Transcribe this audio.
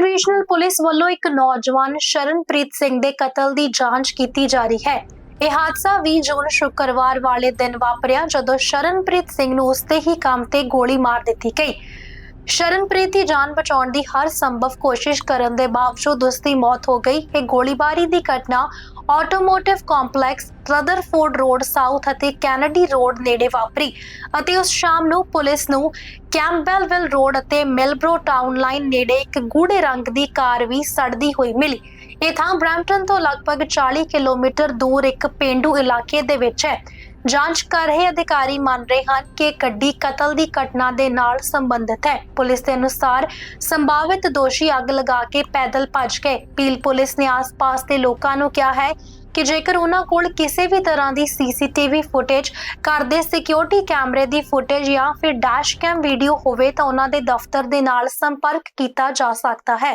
ਸਬ regional police ਵੱਲੋਂ ਇੱਕ ਨੌਜਵਾਨ ਸ਼ਰਨਪ੍ਰੀਤ ਸਿੰਘ ਦੇ ਕਤਲ ਦੀ ਜਾਂਚ ਕੀਤੀ ਜਾ ਰਹੀ ਹੈ। ਇਹ ਹਾਦਸਾ 20 ਜੂਨ ਸ਼ੁੱਕਰਵਾਰ ਵਾਲੇ ਦਿਨ ਵਾਪਰਿਆ ਜਦੋਂ ਸ਼ਰਨਪ੍ਰੀਤ ਸਿੰਘ ਨੂੰ ਉਸਦੇ ਹੀ ਕੰਮ ਤੇ ਗੋਲੀ ਮਾਰ ਦਿੱਤੀ ਗਈ। ਸ਼ਰਨਪ੍ਰੀਤ ਦੀ ਜਾਨ ਬਚਾਉਣ ਦੀ ਹਰ ਸੰਭਵ ਕੋਸ਼ਿਸ਼ ਕਰਨ ਦੇ ਬਾਵਜੂਦ ਉਸ ਦੀ ਮੌਤ ਹੋ ਗਈ। ਇਹ ਗੋਲੀਬਾਰੀ ਦੀ ਘਟਨਾ automotive complex Rutherford road south ਅਤੇ ਕੈਨੇਡੀ ਰੋਡ ਨੇੜੇ ਵਾਪਰੀ ਅਤੇ ਉਸ ਸ਼ਾਮ ਨੂੰ ਪੁਲਿਸ ਨੂੰ ਕੈਂਪਬੈਲਵਿਲ ਰੋਡ ਅਤੇ ਮਿਲਬਰੋ ਟਾਊਨ ਲਾਈਨ ਨੇੜੇ ਇੱਕ ਗੂੜੇ ਰੰਗ ਦੀ ਕਾਰ ਵੀ ਸੜਦੀ ਹੋਈ ਮਿਲੀ। ਇਹ ਥਾਂ ਬ੍ਰੈਂਪਟਨ ਤੋਂ ਲਗਭਗ 40 ਕਿਲੋਮੀਟਰ ਦੂਰ ਇੱਕ ਪੇਂਡੂ ਇਲਾਕੇ ਦੇ ਵਿੱਚ ਹੈ। ਜਾਂਚ ਕਰ ਰਹੇ ਅਧਿਕਾਰੀ ਮੰਨ ਰਹੇ ਹਨ ਕਿ ਗੱਡੀ ਕਤਲ ਦੀ ਘਟਨਾ ਦੇ ਨਾਲ ਸੰਬੰਧਿਤ ਹੈ। ਪੁਲਿਸ ਦੇ ਅਨੁਸਾਰ ਸੰਭਾਵਿਤ ਦੋਸ਼ੀ ਅੱਗ ਲਗਾ ਕੇ ਪੈਦਲ ਭੱਜ ਗਏ। ਪੀਲ ਪੁਲਿਸ ਨੇ ਆਸ-ਪਾਸ ਦੇ ਲੋਕਾਂ ਨੂੰ ਕਿਹਾ ਹੈ ਕਿ ਜੇਕਰ ਉਹਨਾਂ ਕੋਲ ਕਿਸੇ ਵੀ ਤਰ੍ਹਾਂ ਦੀ ਸੀਸੀਟੀਵੀ ਫੁਟੇਜ, ਘਰ ਦੇ ਸਿਕਿਉਰਿਟੀ ਕੈਮਰੇ ਦੀ ਫੁਟੇਜ ਜਾਂ ਫਿਰ ਡੈਸ਼ ਕੈਮ ਵੀਡੀਓ ਹੋਵੇ ਤਾਂ ਉਹਨਾਂ ਦੇ ਦਫ਼ਤਰ ਦੇ ਨਾਲ ਸੰਪਰਕ ਕੀਤਾ ਜਾ ਸਕਦਾ ਹੈ।